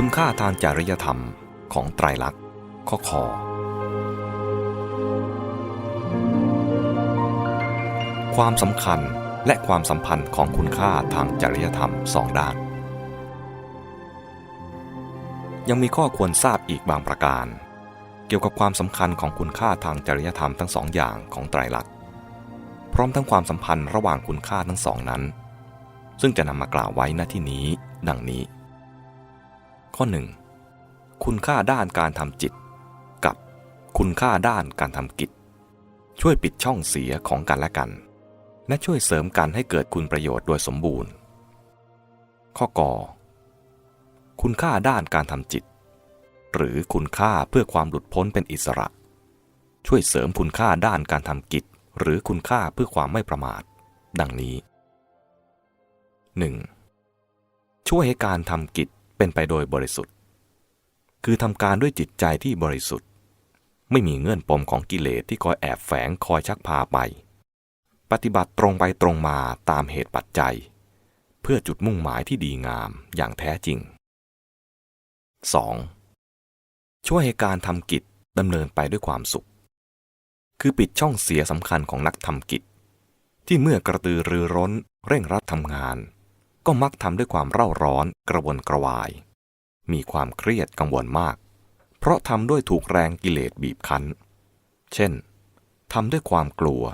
คุณค่าทางจริยธรรมของไตรลักษณ์ข้อคอความสำคัญและความสัมพันธ์ของคุณค่าทางจริยธรรมสองด้าน ยังมีข้อควรทราบอีกบางประการ เกี่ยวกับความสำคัญของคุณค่าทางจริยธรรมทั้งสองอย่างของไตรลักษณ์พร้อมทั้งความสัมพันธ์ระหว่างคุณค่าทั้งสองนั้น ซึ่งจะนำมากล่าวไว้ณที่นี้ดังนี้ ข้อ 1. คุณค่าด้านการทำจิต กับคุณค่าด้านการทำกิจ ช่วยปิดช่องเสียของกันและกัน และช่วยเสริมกันให้เกิดคุณประโยชน์โดยสมบูรณ์ ข้อกอคุณค่าด้านการทำจิต หรือคุณค่าเพื่อความหลุดพ้นเป็นอิสระ ช่วยเสริมคุณค่าด้านการทำกิจ หรือคุณค่าเพื่อความไม่ประมาท ดังนี้ 1. ช่วยให้การทำกิจ เป็นไปโดยบริสุทธิ์ คือทำการด้วยจิตใจที่บริสุทธิ์ ไม่มีเงื่อนปมของกิเลสที่คอยแอบแฝงคอยชักพาไป ปฏิบัติตรงไปตรงมาตามเหตุปัจจัย เพื่อจุดมุ่งหมายที่ดีงามอย่างแท้จริง 2. ช่วยให้การทำกิจดำเนินไปด้วยความสุข คือปิดช่องเสียสำคัญของนักทำกิจ ที่เมื่อกระตือรือร้นเร่งรัดทำงาน ก็มักทำด้วยความเร่าร้อนกระวนกระวาย มีความเครียดกังวลมาก เพราะทำด้วยถูกแรงกิเลสบีบคั้น เช่นทำด้วยความกลัว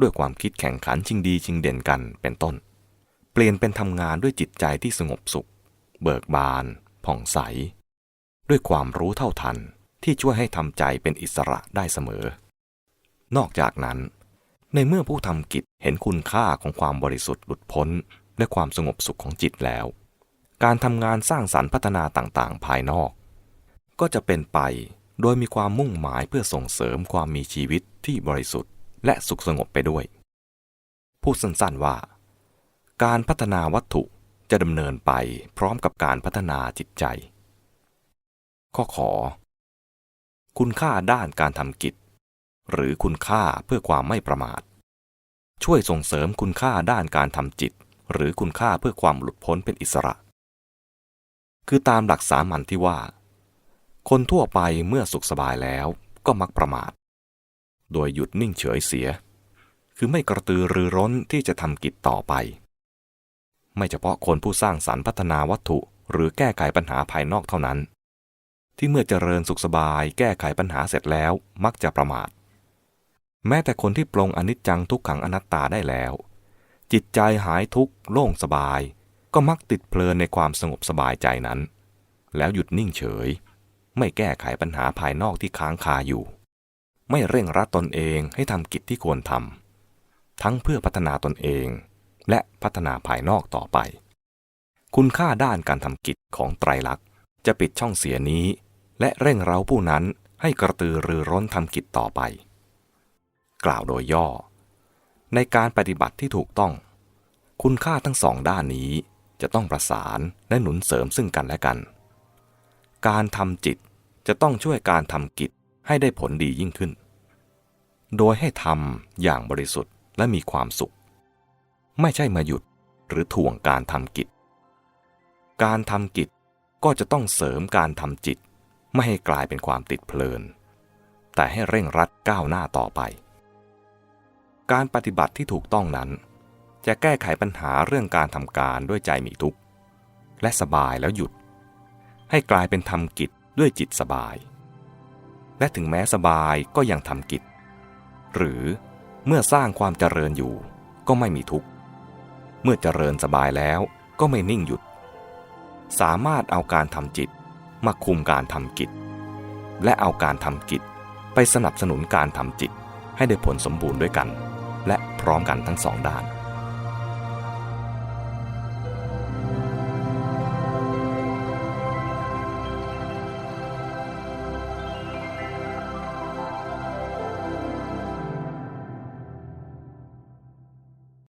ด้วยความคิดแข่งขันชิงดีชิงเด่นกันเป็นต้น เปลี่ยนเป็นทำงานด้วยจิตใจที่สงบสุข เบิกบาน ผ่องใส ด้วยความรู้เท่าทันที่ช่วยให้ทำใจเป็นอิสระได้เสมอ นอกจากนั้น ในเมื่อผู้ทำกิจเห็นคุณค่าของความบริสุทธิ์หลุดพ้น และความสงบสุขของจิตแล้ว การทำงานสร้างสรรค์พัฒนาต่างๆ ภายนอก ก็จะเป็นไปโดยมีความมุ่งหมายเพื่อส่งเสริมความมีชีวิตที่บริสุทธิ์ และสุขสงบไปด้วย พูดสั้นๆว่า การพัฒนาวัตถุจะดำเนินไปพร้อมกับการพัฒนาจิตใจ ข้อขอ คุณค่าด้านการทำกิจ หรือคุณค่าเพื่อความไม่ประมาท ช่วยส่งเสริมคุณค่าด้านการทำจิต หรือคุณค่าเพื่อความหลุดพ้นเป็นอิสระ คือตามหลักสามัญที่ว่า คนทั่วไปเมื่อสุขสบายแล้วก็มักประมาท โดยหยุดนิ่งเฉยเสีย คือไม่กระตือรือร้นที่จะทำกิจต่อไป ไม่เฉพาะคนผู้สร้างสรรค์พัฒนาวัตถุ หรือแก้ไขปัญหาภายนอกเท่านั้น ที่เมื่อเจริญสุขสบาย แก้ไขปัญหาเสร็จแล้วมักจะประมาท แม้แต่คนที่ปลงอนิจจังทุกขังอนัตตาได้แล้ว จิตใจหายทุกข์โล่งสบาย ก็มักติดเพลินในความสงบสบายใจนั้น แล้วหยุดนิ่งเฉย ไม่แก้ไขปัญหาภายนอกที่ค้างคาอยู่ ไม่เร่งรัดตนเองให้ทำกิจที่ควรทำทั้งเพื่อพัฒนาตนเอง และพัฒนาภายนอกต่อไป คุณค่าด้านการทำกิจของไตรลักษณ์จะปิดช่องเสียนี้ และเร่งเร้าผู้นั้นให้กระตือรือร้นทำกิจต่อไป กล่าวโดยย่อ ในการปฏิบัติที่ถูกต้อง คุณค่าทั้งสองด้านนี้จะต้องประสานและหนุนเสริมซึ่งกันและกัน การทำจิตจะต้องช่วยการทำกิจให้ได้ผลดียิ่งขึ้น โดยให้ทำอย่างบริสุทธิ์และมีความสุข ไม่ใช่มาหยุดหรือถ่วงการทำกิจ การทำกิจก็จะต้องเสริมการทำจิต ไม่ให้กลายเป็นความติดเพลิน แต่ให้เร่งรัดก้าวหน้าต่อไป การปฏิบัติที่ถูกต้องนั้น จะแก้ไขปัญหาเรื่องการทำการด้วยใจมีทุกข์ และสบายแล้วหยุด ให้กลายเป็นทำกิจด้วยจิตสบาย และถึงแม้สบายก็ยังทำกิจ หรือเมื่อสร้างความเจริญอยู่ก็ไม่มีทุกข์ เมื่อเจริญสบายแล้วก็ไม่นิ่งหยุด สามารถเอาการทำจิตมาคุมการทำกิจ และเอาการทำกิจไปสนับสนุนการทำจิตให้ได้ผลสมบูรณ์ด้วยกัน และพร้อมกันทั้งสองด้าน